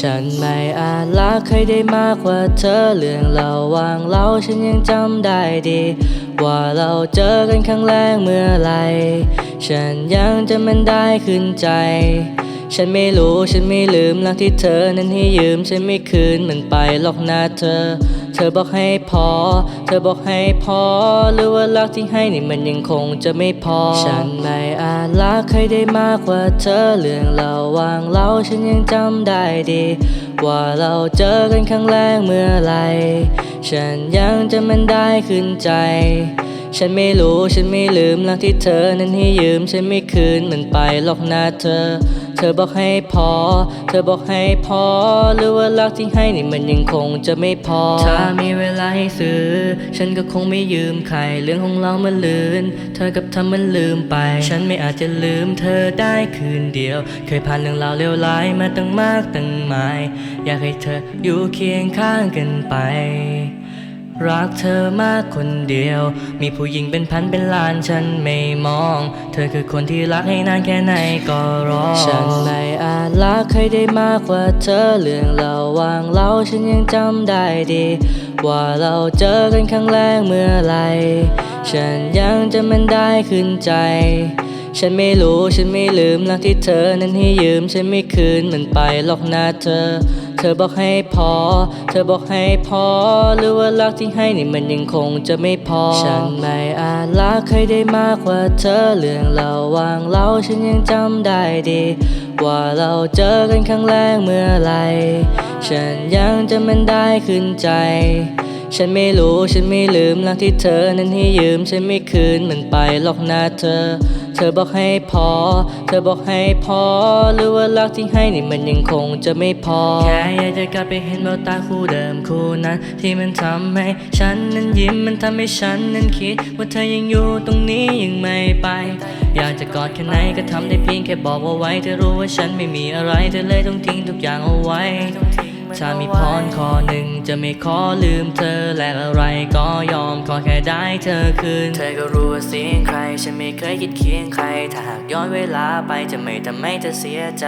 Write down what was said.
ฉันไม่อาจรักใครได้มากกว่าเธอเรื่องระหว่างเราฉันยังจำได้ดี ว่าเราเจอกันครั้งแรกเมื่อไร ฉันยังจำมันได้ขึ้นใจ ฉันไม่รู้ฉันไม่ลืมรักที่เธอนั้นให้ยืม ฉันไม่คืนมันไปหรอกนะเธอ เธอบอกให้พอ เธอบอกให้พอ หรือว่ารักที่ให้นี่มันยังคงจะไม่พอ ฉันไม่อาจรักใครได้มากกว่าเธอเรื่องระหว่างเราฉันยังจำได้ดี ว่าเราเจอกันครั้งแรกเมื่อไร ฉันยังจำมันได้ขึ้นใจฉันไม่รู้ ฉันไม่ลืมรักที่เธอนั้นให้ยืม ฉันไม่คืนมันไปหรอกนะเธอ ธอบอกให้พอ เธอบอกให้พอ หรือว่ารักที่ให้นี่มันยังคงจะไม่พอ ถ้ามีเวลาให้ซื้อ ฉันก็คงไม่ยืมใคร เรื่องของเรามันลืน เธอกับทำมันลืมไป ฉันไม่อาจจะลืมเธอได้คืนเดียว เคยผ่านเรื่องราวเลวร้ายมาตั้งมากตั้งมาย อยากให้เธออยู่เคียงข้างกันไป รักเธอมากคนเดียว มีผู้หญิงเป็นพันเป็นล้านฉันไม่มอง เธอคือคนที่รักให้นานแค่ไหนก็รอ ฉันไม่อาจรักใครได้มากกว่าเธอเรื่องระหว่างเราฉันยังจำได้ดี ว่าเราเจอกันครั้งแรกเมื่อไร ฉันยังจำมันได้ขึ้นใจ ฉันไม่รู้ฉันไม่ลืมรักที่เธอนั้นให้ยืม ฉันไม่คืนมันไปหรอกนะเธอ ธอบอกให้พอ เธอบอกให้พอ หรือว่ารักที่ให้นี่มันยังคงจะไม่พอ ฉันไม่อาจรักใครได้มากกว่าเธอเรื่องระหว่างเราฉันยังจำได้ดี ว่าเราเจอกันครั้งแรกเมื่อไร ฉันยังจำมันได้ขึ้นใจฉันไม่รู้ ฉันไม่ลืมรักที่เธอนั้นให้ยืม ฉันไม่คืนมันไปหรอกนะเธอ เธอบอกให้พอ เธอบอกให้พอ หรือว่ารักที่ให้นี่มันยังคงจะไม่พอ แค่อยากจะกลับไปเห็นแววตาคู่เดิมคู่นั้น ที่มันทำให้ฉันนั้นยิ้มมันทำให้ฉันนั้นคิด ว่าเธอยังอยู่ตรงนี้ยังไม่ไป อยากจะกอดแค่ไหนก็ทำได้เพียงแค่บอกว่าไว้เธอรู้ว่าฉันไม่มีอะไรเธอเลยต้องทิ้งทุกอย่างเอาไว้ ถ้ามีพรข้อหนึ่งจะไม่ขอลืมเธอแลกอะไรก็ยอมขอแค่ได้เธอคืน เธอก็รู้ว่าเสียงใคร ฉันไม่เคยคิดเคียงใคร ถ้าหากย้อนเวลาไปจะไม่ทำให้เธอเสียใจ